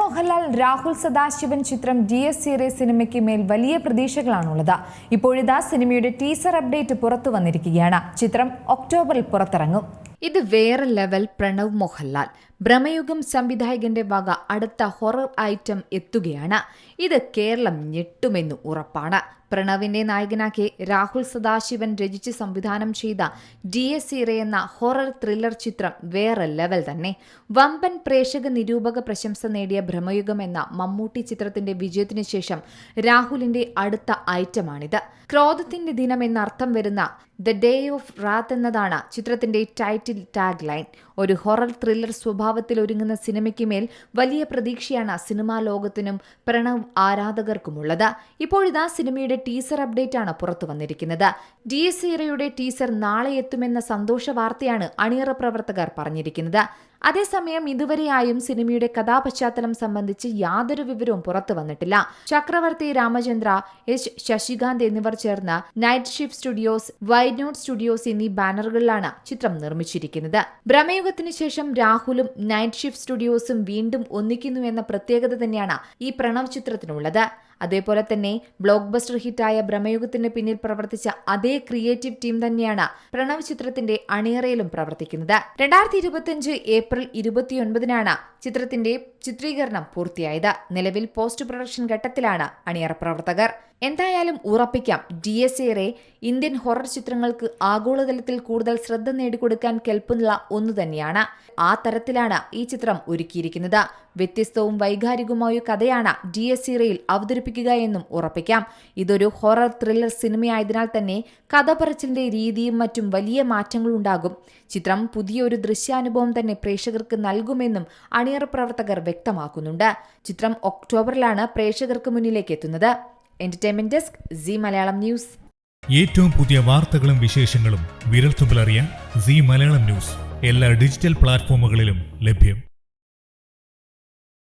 മോഹൻലാൽ രാഹുൽ സദാശിവൻ ചിത്രം D S സീറേ സിനിമയ്ക്ക് മേൽ വലിയ പ്രതീക്ഷകളാണുള്ളത്. ഇപ്പോഴിതാ സിനിമയുടെ ടീസർ അപ്ഡേറ്റ് പുറത്തു വന്നിരിക്കുകയാണ്. ചിത്രം ഒക്ടോബറിൽ പുറത്തിറങ്ങും. ഇത് വേറെ ലെവൽ പ്രണവ് മോഹൻലാൽ. ഭ്രമയുഗം സംവിധായകന്റെ വക അടുത്ത ഹൊറർ ഐറ്റം എത്തുകയാണ്. ഇത് കേരളം ഞെട്ടുമെന്ന് ഉറപ്പാണ്. പ്രണവിന്റെ നായകനാക്കി രാഹുൽ സദാശിവൻ രചിച്ച് സംവിധാനം ചെയ്ത ഡി എസ് സീറെ എന്ന ഹൊറർ ത്രില്ലർ ചിത്രം വേറെ ലെവൽ തന്നെ. വമ്പൻ പ്രേക്ഷക നിരൂപക പ്രശംസ നേടിയ ഭ്രമയുഗം എന്ന മമ്മൂട്ടി ചിത്രത്തിന്റെ വിജയത്തിനു ശേഷം രാഹുലിന്റെ അടുത്ത ഐറ്റമാണിത്. ക്രോധത്തിന്റെ ദിനം എന്നർത്ഥം വരുന്ന ദ ഡേ ഓഫ് റാത്ത് എന്നതാണ് ചിത്രത്തിന്റെ ടൈറ്റിൽ ടാഗ് ലൈൻ ഒരു ഹൊറർ ത്രില്ലർ സ്വഭാവത്തിൽ ഒരുങ്ങുന്ന സിനിമയ്ക്ക് മേൽ വലിയ പ്രതീക്ഷയാണ് സിനിമാ ലോകത്തിനും പ്രണവ് ആരാധകർക്കുമുള്ളത്. ഇപ്പോഴിതാ സിനിമയുടെ ടീസർ അപ്ഡേറ്റ് ആണ് പുറത്തു വന്നിരിക്കുന്നത്. ഡി എസ് ടീസർ നാളെ എത്തുമെന്ന സന്തോഷ വാർത്തയാണ് അണിയറ പ്രവർത്തകർ പറഞ്ഞിരിക്കുന്നത്. അതേസമയം ഇതുവരെയായും സിനിമയുടെ കഥാപശ്ചാത്തലം സംബന്ധിച്ച് യാതൊരു വിവരവും പുറത്തു വന്നിട്ടില്ല. ചക്രവർത്തി രാമചന്ദ്ര എച്ച് ശശികാന്ത് എന്നിവർ ചേർന്ന് Night Shift Studios YNot Studios എന്നീ ബാനറുകളിലാണ് ചിത്രം നിർമ്മിച്ചിരിക്കുന്നത്. ഭ്രമയുഗത്തിന് ശേഷം രാഹുലും നൈറ്റ് ഷിഫ്റ്റ് സ്റ്റുഡിയോസും വീണ്ടും ഒന്നിക്കുന്നു എന്ന പ്രത്യേകത തന്നെയാണ് ഈ പ്രണവ് ചിത്രത്തിനുള്ളത്. അതേപോലെ തന്നെ ബ്ലോക്ക് ബസ്റ്റർ ഹിറ്റായ ഭ്രമയുഗത്തിന് പിന്നിൽ പ്രവർത്തിച്ച അതേ ക്രിയേറ്റീവ് ടീം തന്നെയാണ് പ്രണവ് ചിത്രത്തിന്റെ അണിയറയിലും പ്രവർത്തിക്കുന്നത്. രണ്ടായിരത്തി ഇരുപത്തിയഞ്ച് ഏപ്രിൽ ഇരുപത്തിയൊൻപതിനാണ് ചിത്രത്തിന്റെ ചിത്രീകരണം പൂർത്തിയായത്. നിലവിൽ പോസ്റ്റ് പ്രൊഡക്ഷൻ ഘട്ടത്തിലാണ് അണിയറ പ്രവർത്തകർ. എന്തായാലും ഉറപ്പിക്കാം ഡി എസ് എറെ ഇന്ത്യൻ ഹൊറർ ചിത്രങ്ങൾക്ക് ആഗോളതലത്തിൽ കൂടുതൽ ശ്രദ്ധ നേടിക്കൊടുക്കാൻ കെൽപ്പുള്ള ഒന്നു തന്നെയാണ് ആ തരത്തിലാണ് ഈ ചിത്രം ഒരുക്കിയിരിക്കുന്നത്. വ്യത്യസ്തവും വൈകാരികവുമായ കഥയാണ് ഡി എസ് സീറയിൽ അവതരിപ്പിക്കുക എന്നും ഉറപ്പിക്കാം. ഇതൊരു ഹൊറർ ത്രില്ലർ സിനിമയായതിനാൽ തന്നെ കഥ പറച്ചിലിന്റെ രീതിയും മറ്റും വലിയ മാറ്റങ്ങളുണ്ടാകും ചിത്രം പുതിയൊരു ദൃശ്യാനുഭവം തന്നെ പ്രേക്ഷകർക്ക് നൽകുമെന്നും അണിയറ പ്രവർത്തകർ വ്യക്തമാക്കുന്നുണ്ട്. ചിത്രം ഒക്ടോബറിലാണ് പ്രേക്ഷകർക്ക് മുന്നിലേക്ക് എത്തുന്നത്. Entertainment desk Zee Malayalam news ഏറ്റവും പുതിയ വാർത്തകളും വിശേഷങ്ങളും വിരൽത്തുമ്പിലറിയാൻ സി മലയാളം ന്യൂസ് എല്ലാ ഡിജിറ്റൽ പ്ലാറ്റ്ഫോമുകളിലും ലഭ്യം.